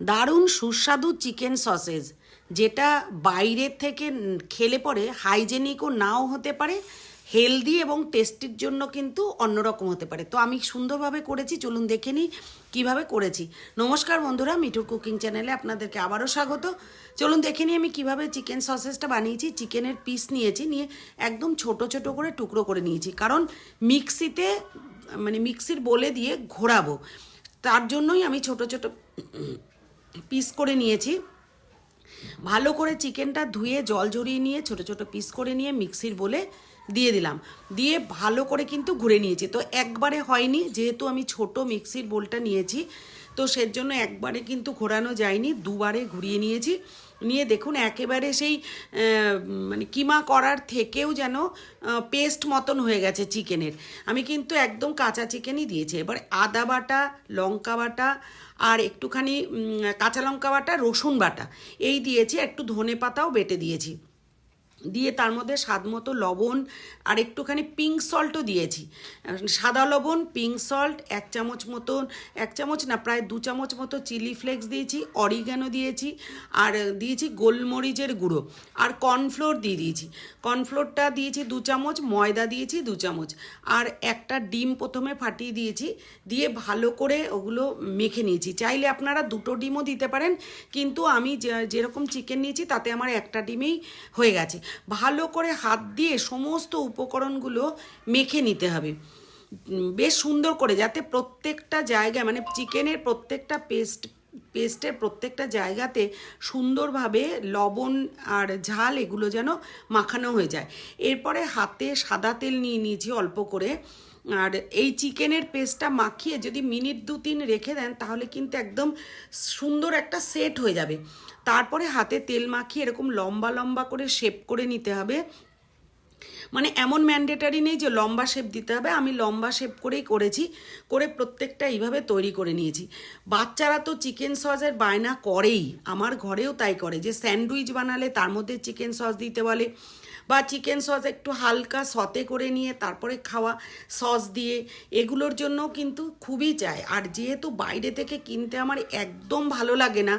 দারুণ সুস্বাদু chicken sausage, যেটা বাইরের থেকে খেলে পরে হাইজেনিকও নাও হতে পারে, হেলদি এবং টেস্টির জন্য কিন্তু অন্যরকম হতে পারে। তো আমি সুন্দরভাবে করেছি, চলুন দেখে নিই কীভাবে করেছি। নমস্কার বন্ধুরা, মিঠুর কুকিং চ্যানেলে আপনাদেরকে আবারও স্বাগত। চলুন দেখে নিই আমি কীভাবে চিকেন সসেসটা বানিয়েছি, চিকেনের পিস নিয়েছি, নিয়ে একদম ছোট ছোট করে টুকরো করে নিয়েছি। কারণ মিক্সিতে মানে মিক্সির বলে দিয়ে ঘোরাবো, তার জন্যই আমি ছোট ছোট পিস করে নিয়েছি। ভালো করে চিকেনটা ধুয়ে জল ঝরিয়ে নিয়ে ছোট ছোট পিস করে নিয়ে মিক্সির বলে দিয়ে দিলাম। দিয়ে ভালো করে কিন্তু ঘুরে নিয়েছি। তো একবারে হয়নি, যেহেতু আমি ছোট মিক্সির বোলটা নিয়েছি, তো সের জন্য একবারে কিন্তু ঘোরানো যায়নি, দুবারে ঘুরিয়ে নিয়েছি। নিয়ে দেখুন, একেবারে সেই মানে কিমা করার থেকেও যেন পেস্ট মতন হয়ে গেছে চিকেনের। আমি কিন্তু একদম কাঁচা চিকেনই দিয়েছি। এবার আদা বাটা, লঙ্কা বাটা আর একটুখানি কাঁচা লঙ্কা বাটা, রসুন বাটা। এই দিয়েছি, একটু ধনে পাতাও বেটে দিয়েছি। দিয়ে তার মধ্যে স্বাদ মতো লবণ আর একটুখানি পিঙ্ক সল্টও দিয়েছি। সাদা লবণ পিঙ্ক সল্ট এক চামচ মতন, এক চামচ না, প্রায় দু চামচ মতো চিলি ফ্লেক্স দিয়েছি অরিগ্যানো দিয়েছি, আর দিয়েছি গোলমরিচের গুঁড়ো, আর কর্নফ্লোর দিয়ে দিয়েছি। কর্নফ্লোরটা দিয়েছি দু চামচ, ময়দা দিয়েছি দু চামচ, আর একটা ডিম প্রথমে ফাটিয়ে দিয়েছি, দিয়ে ভালো করে ওগুলো মেখে নিয়েছি। চাইলে আপনারা দুটো ডিমও দিতে পারেন, কিন্তু আমি যেরকম চিকেন নিয়েছি, তাতে আমার একটা ডিমেই হয়ে গেছে। ভালো করে হাত দিয়ে সমস্ত উপকরণগুলো মেখে নিতে হবে। বেশ সুন্দর করে যাতে প্রত্যেকটা জায়গায় মানে চিকেনের প্রত্যেকটা পেস্ট, পেস্টের প্রত্যেকটা জায়গাতে সুন্দরভাবে লবণ আর ঝাল এগুলো যেন মাখানো হয়ে যায়। এরপরে হাতে সাদা তেল নিয়ে নিয়েছি অল্প করে। আর এই চিকেনের পেস্টটা মাখিয়ে যদি মিনিট দু তিন রেখে দেন, তাহলে কিন্তু একদম সুন্দর একটা সেট হয়ে যাবে। তারপরে হাতে তেল মাখিয়ে এরকম লম্বা লম্বা করে শেপ করে নিতে হবে। মানে এমন ম্যান্ডেটারি নেই যে লম্বা শেপ দিতে হবে। আমি লম্বা শেপ করেই করেছি, করে প্রত্যেকটা এইভাবে তৈরি করে নিয়েছি। বাচ্চারা তো চিকেন সসের বায়না করেই, আমার ঘরেও তাই করে। যে স্যান্ডউইচ বানালে তার মধ্যে চিকেন সস দিতে বলে বা চিকেন সস একটু হালকা সতে করে নিয়ে তারপরে খাওয়া সস দিয়ে, এগুলোর জন্য কিন্তু খুবই চাই। আর যেহেতু বাইরে থেকে কিনতে আমার একদম ভালো লাগে না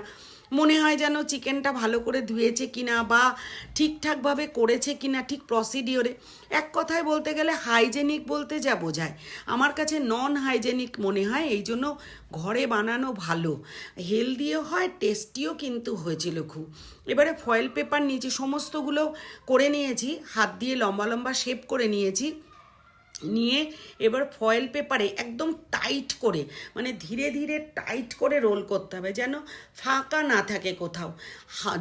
মনে হয় যেন চিকেনটা ভালো করে ধুয়েছে কিনা বা ঠিকঠাকভাবে করেছে কিনা ঠিক প্রসিডিওরে এক কথায় বলতে গেলে হাইজেনিক বলতে যা বোঝায়। আমার কাছে নন হাইজেনিক মনে হয়, এই জন্য ঘরে বানানো ভালো। হেলদিও হয় টেস্টিও কিন্তু হয়েছিল খুব। এবারে ফয়েল পেপার নিয়েছি, সমস্তগুলো করে নিয়েছি, হাত দিয়ে লম্বা লম্বা শেপ করে নিয়েছি। নিয়ে এবার ফয়েল পেপারে একদম টাইট করে মানে ধীরে ধীরে টাইট করে রোল করতে হবে যেন ফাঁকা না থাকে কোথাও।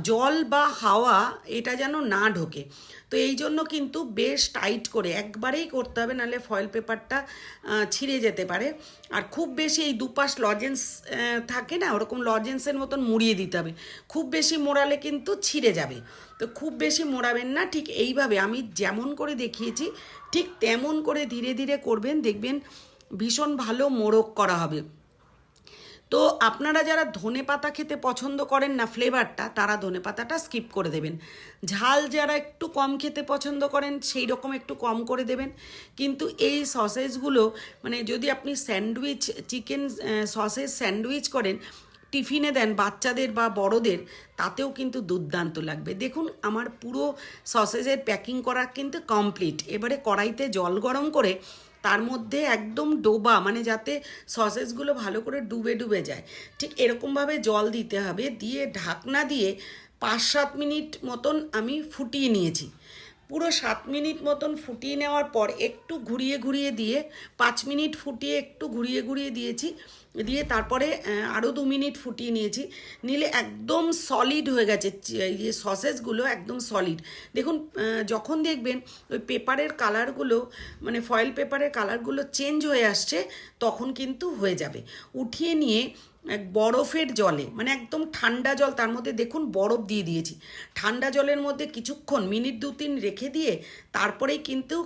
জল বা হাওয়া এটা যেন না ঢোকে। তো এই জন্য কিন্তু বেশ টাইট করে একবারেই করতে হবে, নাহলে ফয়েল পেপারটা ছিঁড়ে যেতে পারে। আর খুব বেশি এই দুপাশ লজেন্স থাকে না, ওরকম লজেন্সের মতন মুড়িয়ে দিতে হবে। খুব বেশি মোড়ালে কিন্তু ছিঁড়ে যাবে। তো খুব বেশি মোড়াবেন না, ঠিক এইভাবে। আমি যেমন করে দেখিয়েছি, ঠিক তেমন করে ধীরে ধীরে করবেন, দেখবেন ভীষণ ভালো মোড়ক করা হবে। তো আপনারা যারা ধনে পাতা খেতে পছন্দ করেন না ফ্লেভারটা, তারা ধনে পাতাটা স্কিপ করে দেবেন। ঝাল যারা একটু কম খেতে পছন্দ করেন সেই রকম একটু কম করে দেবেন। কিন্তু এই সসেজগুলো মানে যদি আপনি স্যান্ডউইচ, চিকেন সসেজ স্যান্ডউইচ করেন, টিফিনে দেন বাচ্চাদের বা বড়দের, তাতেও কিন্তু দুর্দান্ত লাগবে। দেখুন, আমার পুরো সসেজের প্যাকিং করা কিন্তু কমপ্লিট। এবারে কড়াইতে জল গরম করে তার মধ্যে একদম ডোবা মানে যাতে সসেসগুলো ভালো করে ডুবে ডুবে যায়। ঠিক এরকমভাবে জল দিতে হবে, দিয়ে ঢাকনা দিয়ে পাঁচ সাত মিনিট মতন আমি ফুটিয়ে নিয়েছি। পুরো সাত মিনিট মতন ফুটিয়ে নেওয়ার পর একটু ঘুরিয়ে ঘুরিয়ে দিয়ে, পাঁচ মিনিট ফুটিয়ে একটু ঘুরিয়ে ঘুরিয়ে দিয়েছি, দিয়ে তারপরে আরও দু মিনিট ফুটিয়ে নিয়েছি। নিলে একদম সলিড হয়ে গেছে যে সসেসগুলো একদম সলিড দেখুন যখন দেখবেন ওই পেপারের কালারগুলো মানে ফয়েল পেপারের কালারগুলো চেঞ্জ হয়ে আসছে, তখন কিন্তু হয়ে যাবে। উঠিয়ে নিয়ে বরফের জলে মানে একদম ঠান্ডা জল, তার মধ্যে দেখুন বরফ দিয়ে দিয়েছি। ঠান্ডা জলের মধ্যে কিছুক্ষণ, মিনিট দু তিন রেখে দিয়ে তারপরেই কিন্তু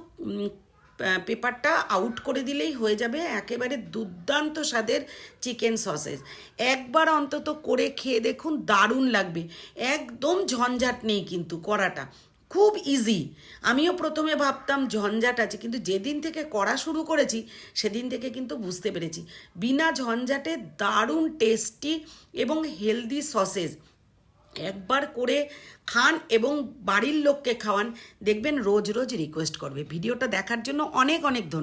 পেপারটা আউট করে দিলেই হয়ে যাবে একেবারে দুর্দান্ত স্বাদের চিকেন সসেজ। একবার অন্তত করে খেয়ে দেখুন দারুণ লাগবে। একদম ঝঞ্ঝাট নেই কিন্তু করাটা খুব ইজি আমিও প্রথমে ভাবতাম ঝঞ্ঝাট আছে, কিন্তু যেদিন থেকে করা শুরু করেছি, সেদিন থেকে কিন্তু বুঝতে পেরেছি। বিনা ঝঞ্ঝাটে দারুণ টেস্টি এবং হেলদি সসেজ একবার করে খান এবং বাড়ির লোককে খাওয়ান। দেখবেন রোজ রোজ রিকোয়েস্ট করবে। ভিডিওটা দেখার জন্য অনেক অনেক ধন্যবাদ।